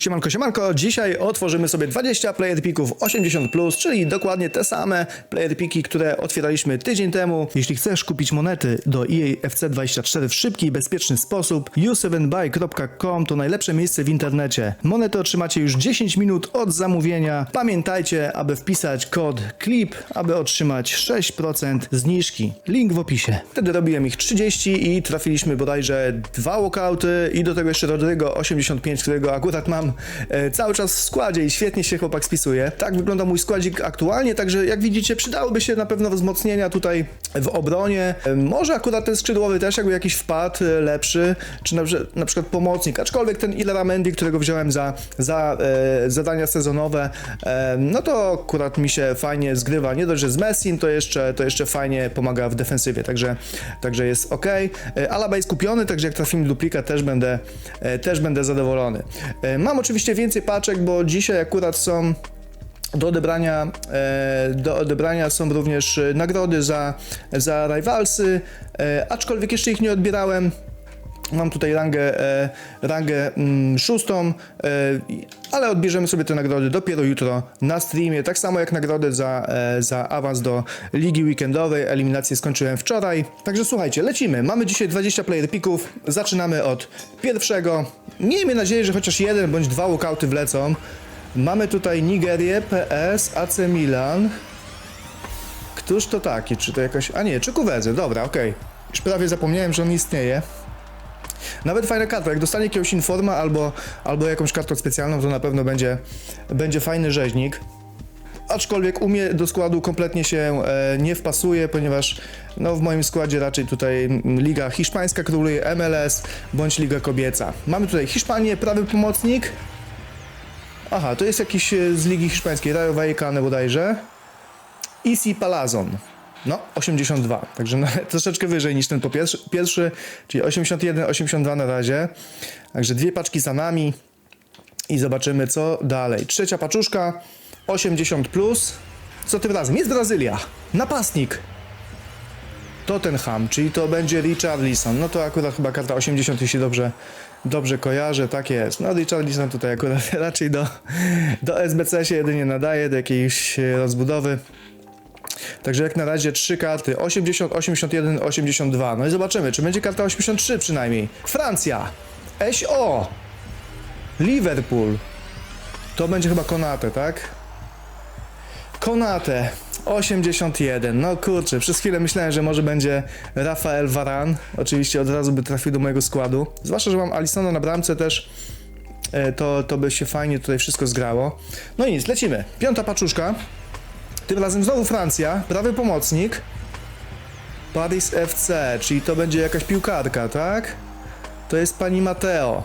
Siemanko, siemanko, dzisiaj otworzymy sobie 20 player picków 80+, czyli dokładnie te same player piki, które otwieraliśmy tydzień temu. Jeśli chcesz kupić monety do EA FC24 w szybki i bezpieczny sposób, u7buy.com to najlepsze miejsce w internecie. Monety otrzymacie już 10 minut od zamówienia. Pamiętajcie, aby wpisać kod CLIP, aby otrzymać 6% zniżki. Link w opisie. Wtedy robiłem ich 30 i trafiliśmy bodajże dwa walkouty i do tego jeszcze Rodrigo 85, którego akurat mam e, cały czas w składzie i świetnie się chłopak spisuje. Tak wygląda mój składzik aktualnie, także jak widzicie przydałyby się na pewno wzmocnienia tutaj w obronie. E, może akurat ten skrzydłowy też jakby jakiś wpad e, lepszy, czy na, na przykład pomocnik, aczkolwiek ten Ilera Mendy, którego wziąłem za, za e, zadania sezonowe, e, no to akurat mi się fajnie zgrywa. Nie dość, że z Messim, to jeszcze, to jeszcze fajnie pomaga w defensywie, także, także jest ok. E, Alaba jest kupiony, także jak trafimy duplika też będę, e, też będę zadowolony. E, Mam oczywiście więcej paczek, bo dzisiaj akurat są do odebrania, e, do odebrania są również e, nagrody za, za Rivalsy, e, aczkolwiek jeszcze ich nie odbierałem. Mam tutaj rangę, rangę mm, szóstą, ale odbierzemy sobie te nagrody dopiero jutro na streamie. Tak samo jak nagrody za, e, za awans do Ligi Weekendowej. Eliminację skończyłem wczoraj. Także słuchajcie, lecimy. Mamy dzisiaj 20 player picków. Zaczynamy od pierwszego. Miejmy nadzieję, że chociaż jeden bądź dwa walkouty wlecą. Mamy tutaj Nigerię, PS, AC Milan. Któż to taki? Czy to jakaś... A nie, czy Kuwezę. Dobra, okej. Już prawie zapomniałem, że on istnieje. Nawet fajna karta, jak dostanie jakiegoś informa albo, albo jakąś kartę specjalną, to na pewno będzie, będzie fajny rzeźnik. Aczkolwiek u mnie do składu kompletnie się e, nie wpasuje, ponieważ no, w moim składzie raczej tutaj Liga Hiszpańska króluje, MLS bądź Liga Kobieca. Mamy tutaj Hiszpanię, prawy pomocnik. Aha, to jest jakiś e, z Ligi Hiszpańskiej, Rayo Vallecano bodajże. Isi Palazon. No, 82, także no, troszeczkę wyżej niż ten po pierwszy, czyli 81, 82 na razie. Także dwie paczki za nami i zobaczymy co dalej. Trzecia paczuszka, 80 plus. Co tym razem? Jest Brazylia. Napastnik. Tottenham, czyli to będzie Richarlison. No to akurat chyba karta 80 się dobrze, dobrze kojarzę, tak jest. No Richarlison tutaj akurat raczej do, do SBC się jedynie nadaje, do jakiejś rozbudowy. Także jak na razie trzy karty 80, 81, 82. No i zobaczymy, czy będzie karta 83 przynajmniej. Francja. SO. Liverpool. To będzie chyba Konate, tak? Konate. 81. No kurczę, przez chwilę myślałem, że może będzie Rafael Varan. Oczywiście od razu by trafił do mojego składu. Zwłaszcza, że mam Alisona na bramce też. E, To, to by się fajnie tutaj wszystko zgrało. No i nic, lecimy. Piąta paczuszka. Tym razem znowu Francja, prawy pomocnik. Paris FC, czyli to będzie jakaś piłkarka, tak? To jest pani Mateo.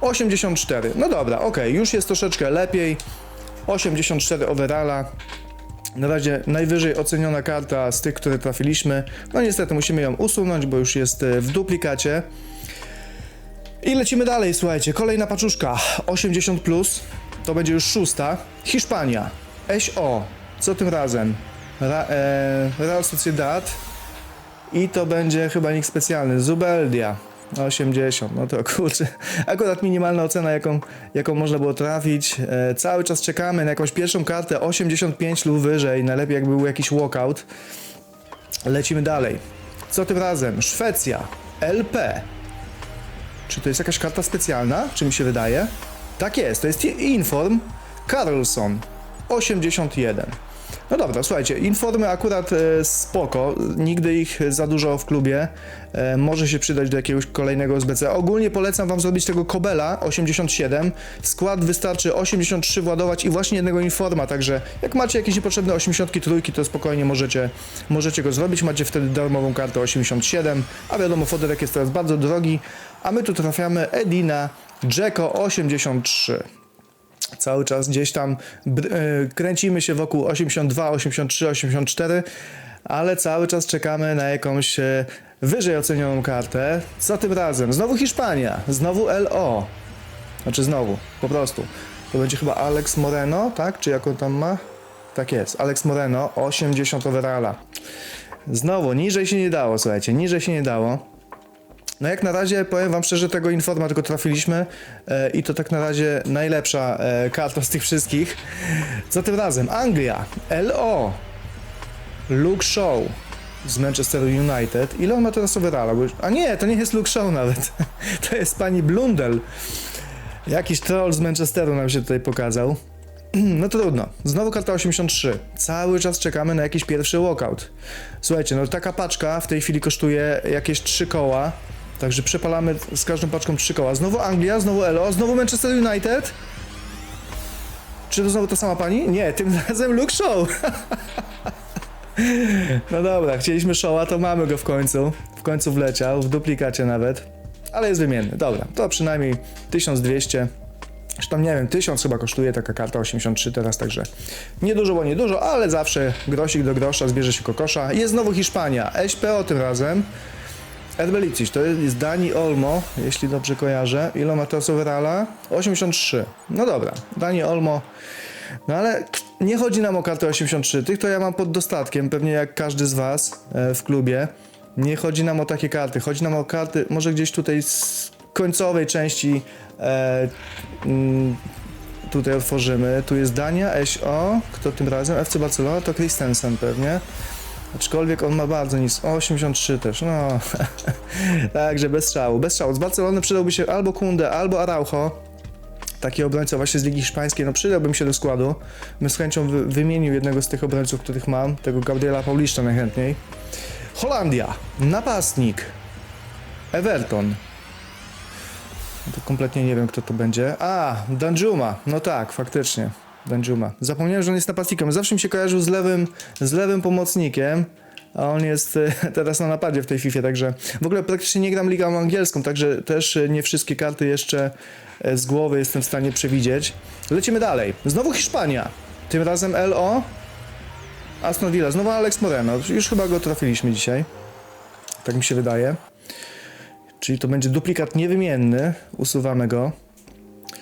84. No dobra, okej, już jest troszeczkę lepiej. 84 overalla. Na razie najwyżej oceniona karta z tych, które trafiliśmy. No niestety musimy ją usunąć, bo już jest e, w duplikacie. I lecimy dalej, słuchajcie. Kolejna paczuszka 80, plus, to będzie już szósta. Hiszpania. SO. Co tym razem? Ra, e, Real Sociedad. I to będzie chyba nikt specjalny. Zubeldia. 80, no to kurczę, akurat minimalna ocena, jaką, jaką można było trafić. E, cały czas czekamy na jakąś pierwszą kartę 85 lub wyżej, najlepiej jakby był jakiś walkout. Lecimy dalej. Co tym razem? Szwecja. LP. Czy to jest jakaś karta specjalna? Czy mi się wydaje? Tak jest, to jest Inform Carlson 81. No dobra, słuchajcie, informy akurat e, spoko, nigdy ich za dużo w klubie, e, może się przydać do jakiegoś kolejnego SBC. Ogólnie polecam wam zrobić tego Kobela 87, w skład wystarczy 83 władować i właśnie jednego informa, także jak macie jakieś niepotrzebne 83, to spokojnie możecie, możecie go zrobić, macie wtedy darmową kartę 87, a wiadomo, foderek jest teraz bardzo drogi, a my tu trafiamy Edina Jacko 83 cały czas gdzieś tam e, kręcimy się wokół 82, 83, 84, ale cały czas czekamy na jakąś e, wyżej ocenioną kartę. Co tym razem? Znowu Hiszpania, znowu LO. Znaczy znowu, po prostu. To będzie chyba Alex Moreno, tak? Czy jak on tam ma? Tak jest, Alex Moreno, 80 overalla. Znowu, niżej się nie dało, słuchajcie, niżej się nie dało. No jak na razie, powiem wam szczerze, tego informa tylko trafiliśmy e, i to tak na razie najlepsza e, karta z tych wszystkich. Co tym razem? Anglia, LO, Luke Shaw z Manchester United. Ile on ma teraz overalla? A nie, to nie jest Luke Shaw nawet. To jest pani Blundell. Jakiś troll z Manchesteru nam się tutaj pokazał. No trudno. Znowu karta 83. Cały czas czekamy na jakiś pierwszy walkout. Słuchajcie, no taka paczka w tej chwili kosztuje jakieś 3 koła. Także przepalamy z każdą paczką 3 koła. Znowu Anglia, znowu Elo, znowu Manchester United. Czy to znowu ta sama pani? Nie, tym razem Luke Show. No dobra, chcieliśmy showa, to mamy go w końcu. W końcu wleciał, w duplikacie nawet. Ale jest wymienny. Dobra, to przynajmniej 1200. Czy tam nie wiem, 1000 chyba kosztuje taka karta 83 teraz, także niedużo, bo niedużo, ale zawsze grosik do grosza, zbierze się kokosza. Jest znowu Hiszpania, SPO tym razem. Erbelicic, to jest Dani Olmo, jeśli dobrze kojarzę. Ile ma teraz overalla? 83. No dobra, Dani Olmo. No ale nie chodzi nam o kartę 83, tych to ja mam pod dostatkiem, pewnie jak każdy z was e, w klubie. Nie chodzi nam o takie karty, chodzi nam o karty, może gdzieś tutaj z końcowej części e, mm, tutaj otworzymy. Tu jest Dania, SO, kto tym razem? FC Barcelona to Christensen pewnie. Aczkolwiek on ma bardzo nisko. 83 też, no. Także bez strzału. Bez strzału. Z Barcelony przydałby się albo Kunde, albo Araujo. Taki obrońca właśnie z Ligi Hiszpańskiej, no przydałbym się do składu. Bym z chęcią wy wymienił jednego z tych obrońców, których mam. Tego Gabriela Pauliszcza najchętniej. Holandia. Napastnik. Everton. To kompletnie nie wiem, kto to będzie. A, Danjuma. No tak, faktycznie. Danjuma. Zapomniałem, że on jest napastnikiem. Zawsze mi się kojarzył z lewym, z lewym pomocnikiem. A on jest e, teraz na napadzie w tej FIFA, także w ogóle praktycznie nie gram ligą angielską, także też e, nie wszystkie karty jeszcze e, z głowy jestem w stanie przewidzieć. Lecimy dalej. Znowu Hiszpania. Tym razem LO. Aston Villa. Znowu Alex Moreno. Już chyba go trafiliśmy dzisiaj. Tak mi się wydaje. Czyli to będzie duplikat niewymienny. Usuwamy go.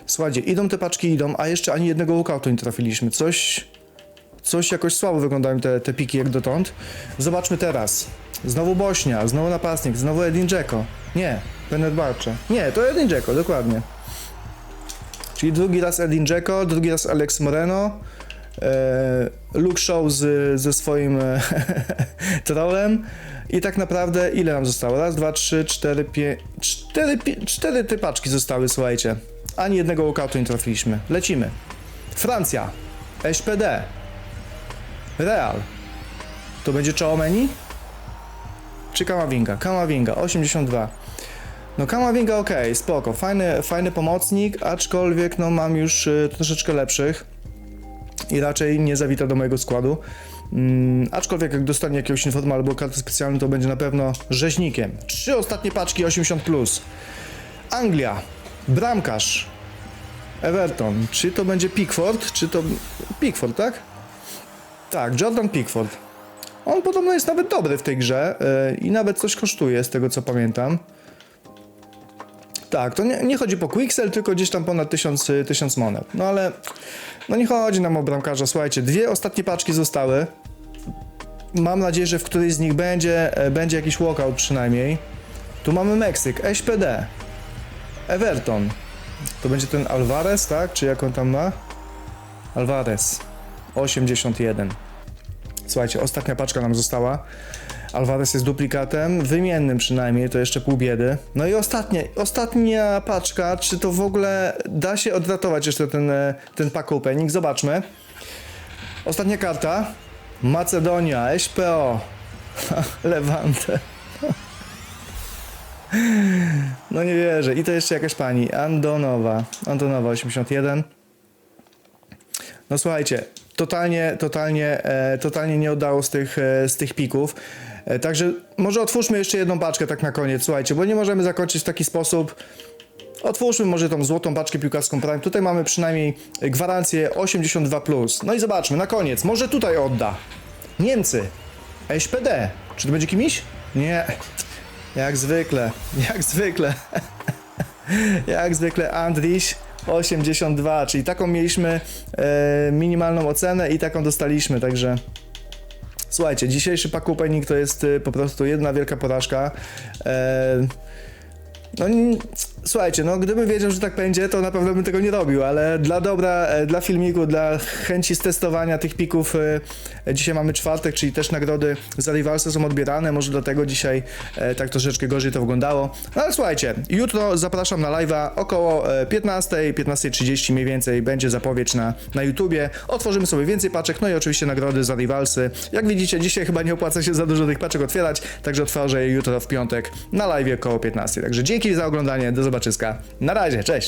Słuchajcie, idą te paczki, idą, a jeszcze ani jednego walkoutu nie trafiliśmy. Coś, coś jakoś słabo wyglądają te, te piki jak dotąd. Zobaczmy teraz. Znowu Bośnia, znowu napastnik, znowu Edin Dzeko. Nie, Bennett Barcze. Nie, to Edin Dzeko, dokładnie. Czyli drugi raz Edin Dzeko, drugi raz Alex Moreno. E, Luke Show z, ze swoim e, trolem. I tak naprawdę ile nam zostało? Raz, dwa, trzy, cztery, pięć... Cztery, cztery te paczki zostały, słuchajcie. Ani jednego walkoutu nie trafiliśmy. Lecimy. Francja. SPD. Real. To będzie Chouameni? Czy Kamavinga? Kamavinga, 82. No Kamavinga ok, spoko, fajny, fajny pomocnik, aczkolwiek no mam już y, troszeczkę lepszych i raczej nie zawita do mojego składu. Mm, aczkolwiek jak dostanie jakiegoś informa albo kartę specjalną, to będzie na pewno rzeźnikiem. Trzy ostatnie paczki 80+. Plus. Anglia, bramkarz, Everton. Czy to będzie Pickford, czy to... Pickford, tak? Tak, Jordan Pickford. On podobno jest nawet dobry w tej grze yy, i nawet coś kosztuje, z tego co pamiętam. Tak, to nie, nie chodzi po Quixel, tylko gdzieś tam ponad 1000, y, 1000 monet. No ale no nie chodzi nam o bramkarza. Słuchajcie, dwie ostatnie paczki zostały. Mam nadzieję, że w którejś z nich będzie, e, będzie jakiś walkout przynajmniej. Tu mamy Meksyk, SPD, Everton. To będzie ten Alvarez, tak? Czy jak on tam ma? Alvarez. 81. Słuchajcie, ostatnia paczka nam została. Alvarez jest duplikatem, wymiennym przynajmniej, to jeszcze pół biedy. No i ostatnie, ostatnia paczka, czy to w ogóle da się odratować jeszcze ten, e, ten pack opening? Zobaczmy. Ostatnia karta. Macedonia, SPO. Levante. No nie wierzę. I to jeszcze jakaś pani. Andonowa. Andonowa 81. No słuchajcie, totalnie, totalnie, e, totalnie nie oddało z tych, e, z tych pików. E, także może otwórzmy jeszcze jedną paczkę tak na koniec, słuchajcie, bo nie możemy zakończyć w taki sposób. Otwórzmy może tą złotą paczkę piłkarską Prime. Tutaj mamy przynajmniej gwarancję 82+. No i zobaczmy, na koniec, może tutaj odda. Niemcy. SPD. Czy to będzie kimś? Nie. Jak zwykle, jak zwykle. jak zwykle Andriś 82, czyli taką mieliśmy e, minimalną ocenę i taką dostaliśmy, także Słuchajcie, dzisiejszy pack to jest y, po prostu jedna wielka porażka. E, No słuchajcie, no gdybym wiedział, że tak będzie, to na pewno bym tego nie robił, ale dla dobra, e, dla filmiku, dla chęci stestowania tych pików, e, dzisiaj mamy czwartek, czyli też nagrody za rivalsy są odbierane, może dlatego dzisiaj e, tak troszeczkę gorzej to wyglądało. No ale słuchajcie, jutro zapraszam na live'a około e, 15, 15.30 mniej więcej będzie zapowiedź na, na YouTubie. Otworzymy sobie więcej paczek, no i oczywiście nagrody za rivalsy. Jak widzicie, dzisiaj chyba nie opłaca się za dużo tych paczek otwierać, także otworzę je jutro w piątek na live około 15. Także dzięki za oglądanie, do zobaczyska. Na razie, cześć!